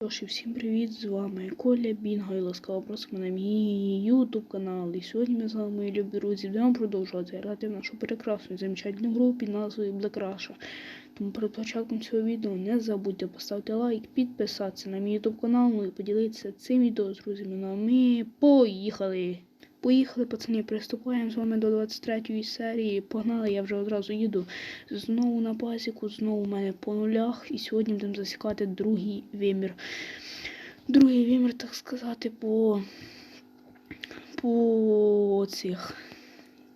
Тож, і всім привіт! З вами Коля Бінга і ласкаво просимо на мій YouTube канал. І сьогодні ми з вами, мої любі друзі, будемо продовжувати грати в нашу прекрасну і замечательну гру під назвою Black Russia. Тому перед початком цього відео не забудьте поставити лайк, підписатися на мій ютуб канал, ну і поділитися цим відео з друзями. Ну а ми поїхали! Поїхали, пацани, приступаємо з вами до 23 серії. Погнали, я вже одразу їду знову на пасіку, знову у мене по нулях. І сьогодні будемо засікати другий вимір. Другий вимір, так сказати, по, по цих.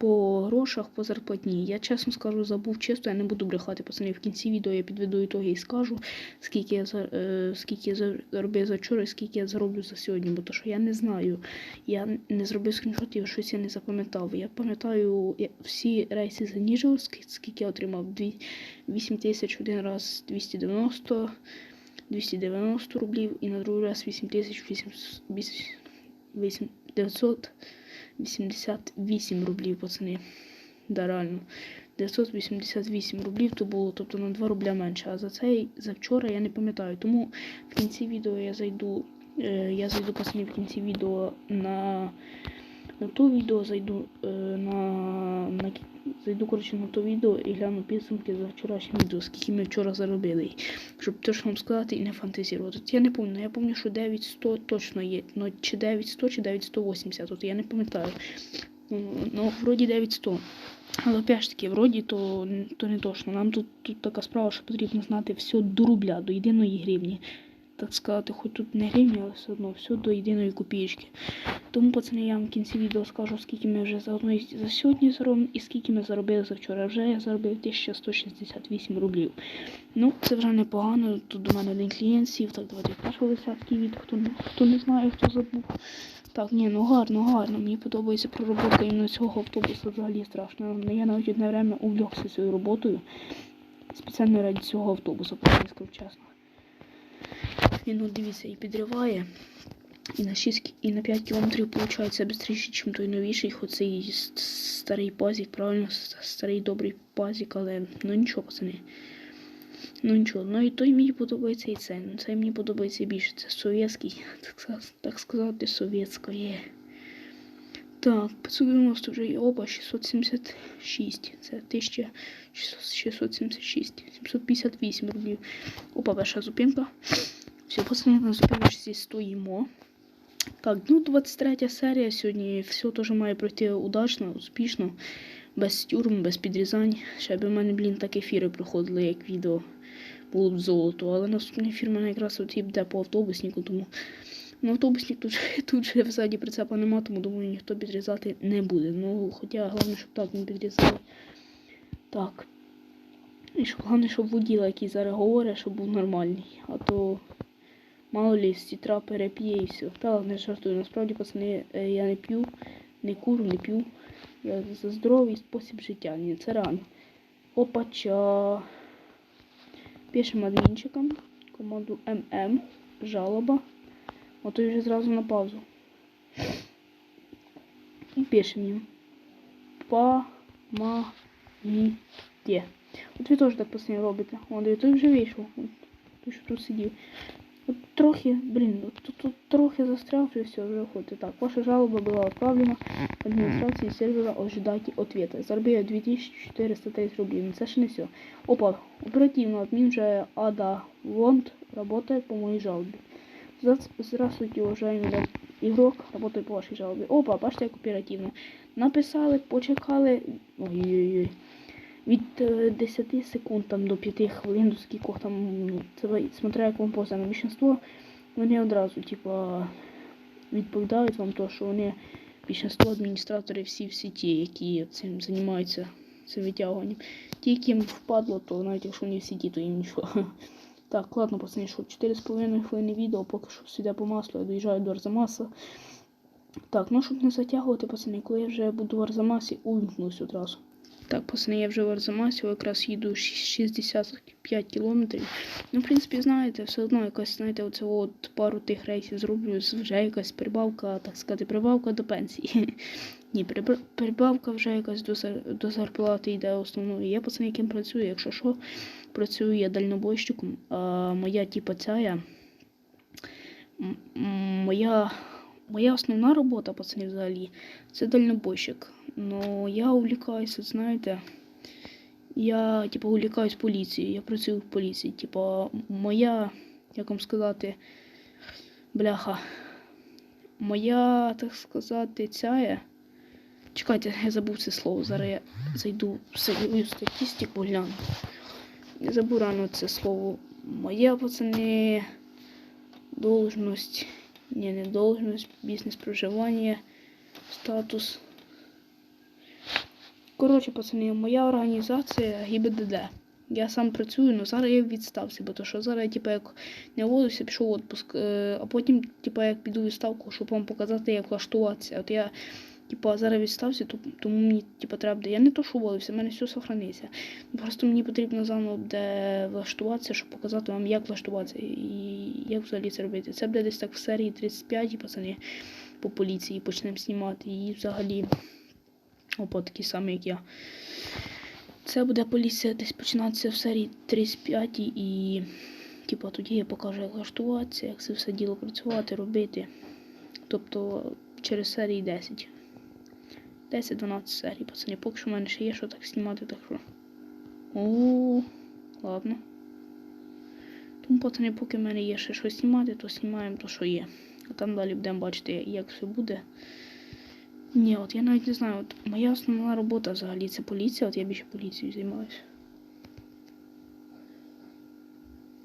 По грошах, по зарплатні. Я чесно скажу, забув чисто, я не буду брехати пацани. В кінці відео я підведу ітоги і скажу, скільки я, е, скільки я заробив за вчора скільки я зароблю за сьогодні. Бо то, що я не знаю. Я не зробив скріншотів, щось я не запам'ятав. Я пам'ятаю всі рейси за Ніжел, ск- скільки я отримав. Дві- 8 тисяч один раз 290, 290 рублів і на другий раз 8 988 рублів, пацани. Да, реально. 988 рублів то було, тобто на 2 рубля менше. А за цей за вчора я не пам'ятаю. Тому в кінці відео я зайду. Е, я зайду пацани в кінці відео на, на то відео, зайду е, на, на зайду коротше на то відео і гляну підсумки за вчорашнє відео, скільки ми вчора заробили. Щоб точно вам сказати і не фантазірувати. Я не пам'ятаю, я пам'ятаю, що 9100 точно є. Ну, чи 9100, чи 9180, от я не пам'ятаю. Ну, Ну, вроді 9100. Але опять ж таки, вроді то, то не точно. Нам тут, тут така справа, що потрібно знати все до рубля, до єдиної гривні. Так сказати, хоч тут не гривні, але все одно все до єдиної копієчки. Тому, пацани, я вам в кінці відео скажу, скільки ми вже за одну за сьогодні заробимо і скільки ми заробили за вчора. Вже я заробив 1168 рублів. Ну, це вже непогано. Тут до мене один клієнт сів. Так, давайте першого десятки від, хто хто не знає, хто забув. Так, ні, ну гарно, гарно. Мені подобається пророботка іменно цього автобуса взагалі страшно. Я навіть одне время увлекся цією роботою. Спеціально раді цього автобуса, просто скажу чесно. Він, ну, дивіться, і підриває. І на 6 і на 5 кілометрів виходить швидше, ніж той новіший, хоч цей старий пазик, правильно, старий добрий пазик, але ну нічого, пацани. Ну нічого, ну і той мені подобається і це. Ну, Це мені подобається більше. Це совєтський, так, так сказати, совєтське. Так, 590 вже є. Опа, 676. Це 1676. 758 рублів. Опа, перша зупинка. Все, пацани, на зупиночці стоїмо. Так, ну 23 серія сьогодні все теж має пройти удачно, успішно, без тюрм, без підрізань. Ще б у мене, блін, так ефіри проходили, як відео. Було б золото. Але наступний ефір мене якраз от йде по автобуснику, тому ну, автобусник тут, тут же взаді прицепа нема, тому думаю, ніхто підрізати не буде. Ну, хоча головне, щоб так не підрізали. Так. І щоб головне, щоб воділа, який зараз говорить, щоб був нормальний. А то мало лі з тітра переп'є і все. Та не жартую. Насправді, пацани, е, я не п'ю, не курю, не п'ю. Я за здоровий спосіб життя. Ні, це рано. Опача. Пишемо адмінчикам. Команду ММ. Жалоба. Ото вже зразу на паузу. І пишемо їм. Помогите. От ви теж так постійно робите. О, диви, той вже вийшов. От, Той, що тут сидів. Трохи, блін, тут, тут трохи застряв і все, вже виходите. Так, ваша жалоба була отправлена адміністрації сервера ожидайте ответа. Заробив я 2430 рублей. Ну це ще не все. Опа, оперативно админ вже Ада Вонд работает по моей жалобе. Здра- Здравствуйте, уважаемый игрок, работаю по вашей жалобе. Опа, бачите, як оперативно. Написали, почекали. Ой-ой-ой. Від е, 10 секунд там, до 5 хвилин, до скількох там, ну, це смотря як вам поздано. Більшинство, вони одразу, типа, відповідають вам то, що вони більшинство адміністраторів всі в сіті, які цим займаються цим витягуванням. Ті, яким впадло, то навіть якщо вони в сіті, то їм нічого. Так, ладно, пацани, що 4,5 хвилини відео, поки що все по маслу, я доїжджаю до Арзамаса. Так, ну щоб не затягувати, пацани, коли я вже буду в Арзамасі, увімкнусь одразу. Так, пацани, я вже в Арзамасі, якраз їду 65 кілометрів. Ну, в принципі, знаєте, все одно якась, знаєте, оце от пару тих рейсів зроблю, вже якась прибавка, так сказати, прибавка до пенсії. Ні, приб- прибавка вже якась до, до зарплати йде основною. Я пацан, яким працюю, якщо що, працюю я дальнобойщиком, а моя типа ця я м- м- моя, моя основна робота, пацани, взагалі, це дальнобойщик. Ну, я увлікаюся, знаєте, я, типу, увлікаюсь поліцією, я працюю в поліції. Типу, моя, як вам сказати, бляха, моя, так сказати, ця. Чекайте, я забув це слово. Зараз я зайду в свою статистику, гляну. Я забув рано це слово. Моя, пацани, должность. Не, не должность, бізнес проживання, статус. Коротше, пацани, моя організація ГІБДД. Я сам працюю, але зараз я в відставці, бо то що зараз я типу, як не уволився, пішов в отпуск, е, а потім, типу, як піду відставку, щоб вам показати, як влаштуватися. От я типу, зараз в відставці, то- тому мені типу, треба. Я не то, що уволився, в мене все сохраниться. Просто мені потрібно заново буде влаштуватися, щоб показати вам, як влаштуватися і як взагалі це робити. Це буде десь так в серії 35, пацани, по поліції почнемо знімати. І взагалі, опа, такі самі, як я. Це буде поліція десь починатися в серії 35 і типу, тоді я покажу, як влаштуватися, як це все діло працювати, робити. Тобто через серії 10. 10-12 серій, пацани. Поки що в мене ще є що так знімати, так що. О, ладно. Тому, пацани, поки в мене є ще щось знімати, то знімаємо то, що є. А там далі будемо бачити, як все буде. Ні, от я навіть не знаю, от моя основна робота взагалі це поліція, от я більше поліцією займаюся.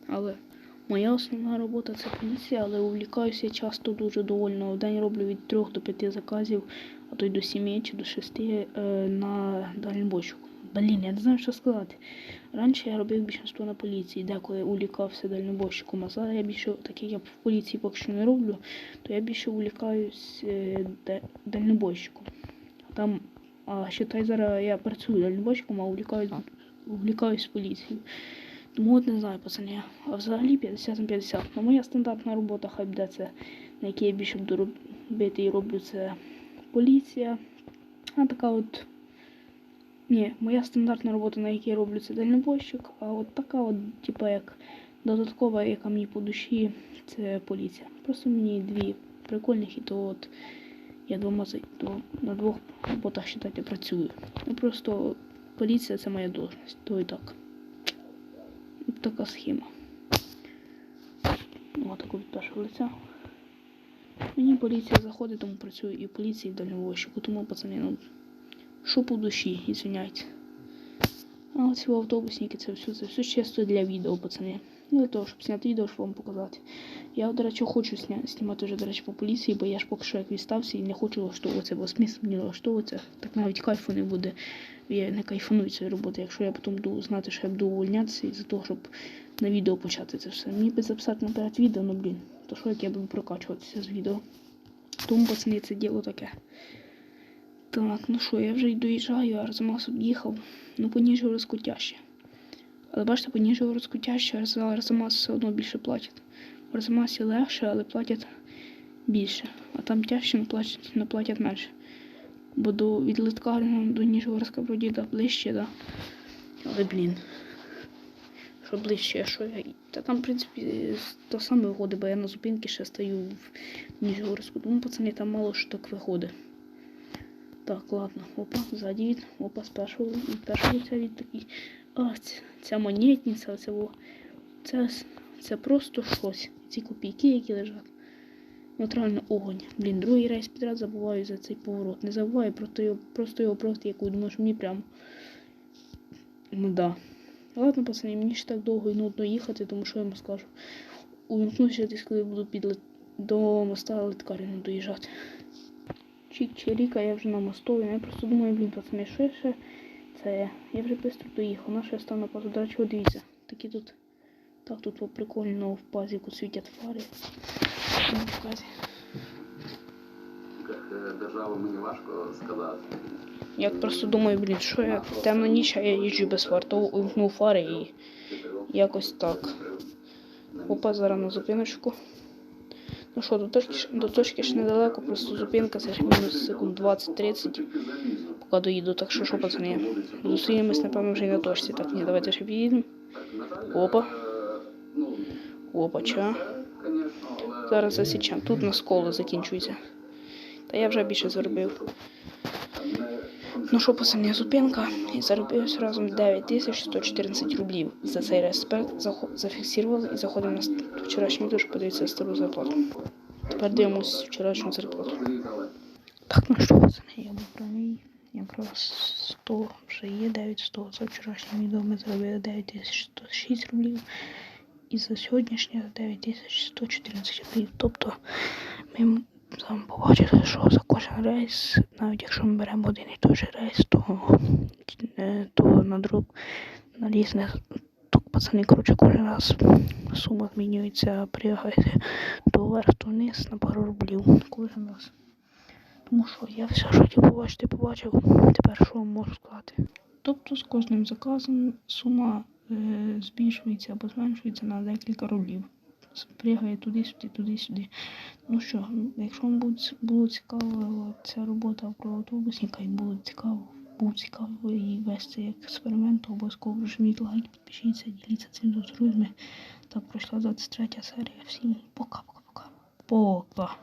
Але моя основна робота це поліція, але увлікаюся часто дуже довольно. В день роблю від 3 до 5 заказів, а то й до 7 чи до 6 е, на дальнобойщику. Блін, я не знаю, що сказати. Раніше я робив більшість на поліції, деколи увлікався дальнобойщиком, а зараз я більше, так як я в поліції поки що не роблю, то я більше увлікаюсь е, дальнобойщиком. Там, а считай, зараз я працюю дальнобойщиком, а увлікаюсь, увлікаюсь поліцією. Тому от не знаю, пацани. А взагалі 50 на 50. Ну, моя стандартна робота, хай буде це, на якій я більше буду робити і роблю, це поліція. А така от. Ні, моя стандартна робота, на якій я роблю, це дальнобойщик, а от така от, типа як додаткова, яка мені по душі, це поліція. Просто мені дві прикольних, і то от я двома то на двох роботах считайте, працюю. Ну просто поліція це моя должність, то і так. Така схема. Ось таку від першого лиця. Мені поліція заходить, тому працюю і в поліції, і в дальнобойщику. Тому, пацани, ну, по душі, извиняйте. А оці автобусники, це все, це все чисто для відео, пацани. Ну, для того, щоб зняти відео, щоб вам показати. Я, до речі, хочу сня... знімати вже, до речі, по поліції, бо я ж поки що як відстався і не хочу влаштовуватися, бо смисл мені влаштовуватися. Так навіть кайфу не буде. Я не кайфаную цієї роботи, якщо я потім буду знати, що я буду увольнятися із-за того, щоб на відео почати це все. Мені би записати наперед відео, ну блін, то що як я буду прокачуватися з відео. Тому, пацани, це діло таке. Так, ну що, я вже й доїжджаю, Арзамас об'їхав. Ну, по Ніжгородську тяжче. Але бачите, по Ніжгородську тяжче, а за Арзамас все одно більше платять. В Арзамасі легше, але платять більше. А там тяжче, але платять, але платять менше. Бо до від Литкарного до Ніжгородська вроді да, ближче, да. Але блін. Що ближче, а що я. Та там, в принципі, то саме виходить, бо я на зупинці ще стою в Ніжгородську. Тому пацани там мало що так виходить. Так, ладно, опа, ззаді опа, з першого, від першого ця від такий. А, ця, ця монетниця, во, це, це просто щось. Ці копійки, які лежать. От огонь. Блін, другий рейс підряд забуваю за цей поворот. Не забуваю, просто його, просто його просто яку думаю, що мені прям. Ну да. Ладно, пацани, мені ще так довго і нудно їхати, тому що я вам скажу. Увімкнуся десь, коли буду під лит... до моста Литкаріна доїжджати. Чик-чиріка, я вже на мосту, я просто думаю, блін, пацани, що я ще це. Я вже швидко доїхав, на що я став на пазу. До речі, дивіться, такі тут. Так, тут прикольно в пазіку світять фари. В пазі. Як е, держава мені важко сказати. Я просто думаю, блін, що я темна ніч, а я їжджу без фар, то увімкнув фари і якось так. Опа, зараз на зупиночку. Ну що, до точки, до точки ж недалеко, просто зупинка, це ж мінус секунд 20-30, поки доїду. Так що що, пацани, зустрінемось, напевно, вже і на точці. Так, ні, давайте ще підійдемо. Опа. Опа, ча. Зараз засічем. Тут на коло закінчується. Та я вже більше заробив. Ну що, пацани, зупинка. І заробив разом 9114 рублів за цей. Тепер зафіксували і заходимо на вчорашній щоб подивитися стару зарплату. Тепер дивимось вчорашню зарплату. Так, ну що, пацани, я був правий. Якраз 100 вже є, 9100. За вчорашнє відео ми заробили 9106 рублів. І за сьогоднішнє 9114 рублів. Тобто ми там побачили, що за кожен рейс, навіть якщо ми беремо один і той же рейс, то, е, то на друг на різних то пацани, коротше, кожен раз сума змінюється, приїхайте то вверх, то вниз на пару рублів кожен раз. Тому що я все, що хотів побачити, побачив. Тепер що можу сказати? Тобто з кожним заказом сума е, збільшується або зменшується на декілька рублів. Пригає туди-сюди, туди-сюди. Ну що, якщо вам було цікаво ця робота про автобусника і було цікаво, був цікаво і весь цей експеримент, то обов'язково прожміть лайк, підпишіться, діліться цим з друзями. Так пройшла 23 серія. Всім пока-пока-пока. Пока.